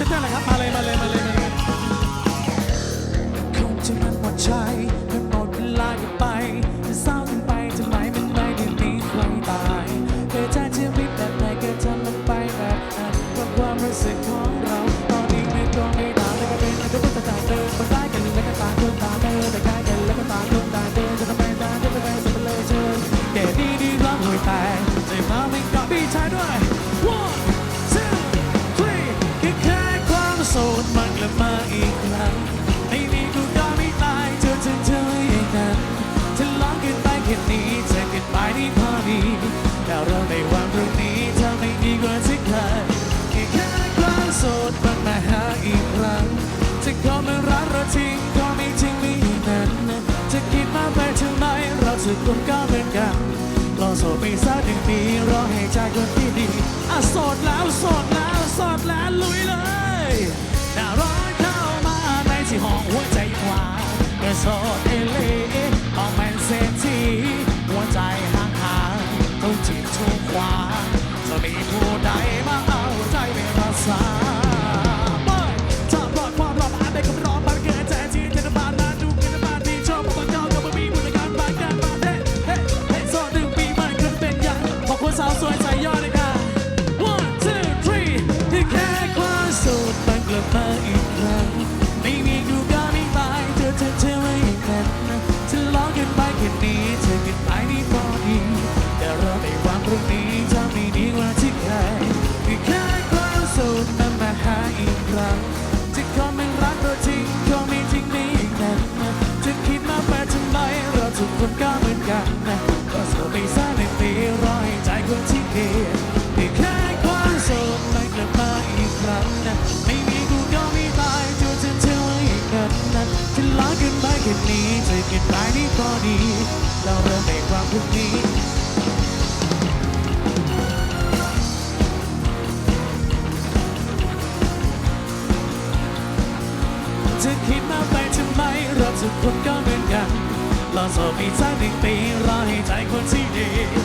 นั่นแหละครับ มาเลย มาเลย มาเลยมาเลย นึ่งปีรอให้ใจคนที่ดีอะโสดแล้วโสดแล้วโสดแล้วลุยเลยน่าร้อนเข้ามาในที่ห้องหัวใจหวาเมื่อโสดเอเล่ต้องแมนเซทีหัวใจห่างห่างๆต้องจิตทุกขวาจะมีผู้ใดมาเอาใจไม่รักษา มาอีกครั้งไม่มีกูก็ไม่ตายเธอเธอเธอไว้อย่างนั้นฉันร้องกันไปแค่นี้เธอกันไปนี่พอดีแต่เราในวันพรุ่งนี้จะไม่ดีกว่าที่เคยที่แค่ความโสดมันมาหาอีกครั้งจะขอไม่รักเราจริงก็ไม่จริงไม่อย่างนั้นจะคิดมาแปทำไมเราทุกคนก็เหมือนกันนะก็โสดไปสักหนึ่งปีรอให้ใจคนที่ดีที่ กกันไปแค่นี้เจอกันไปนี่ก็ดี เราเริ่มในความพรุ่งนี้จะคิดมาไปทำไมเราทุกคนก็เหมือนกันรอสอบอีกสักหนึ่งปีรอให้ใจคนที่ดี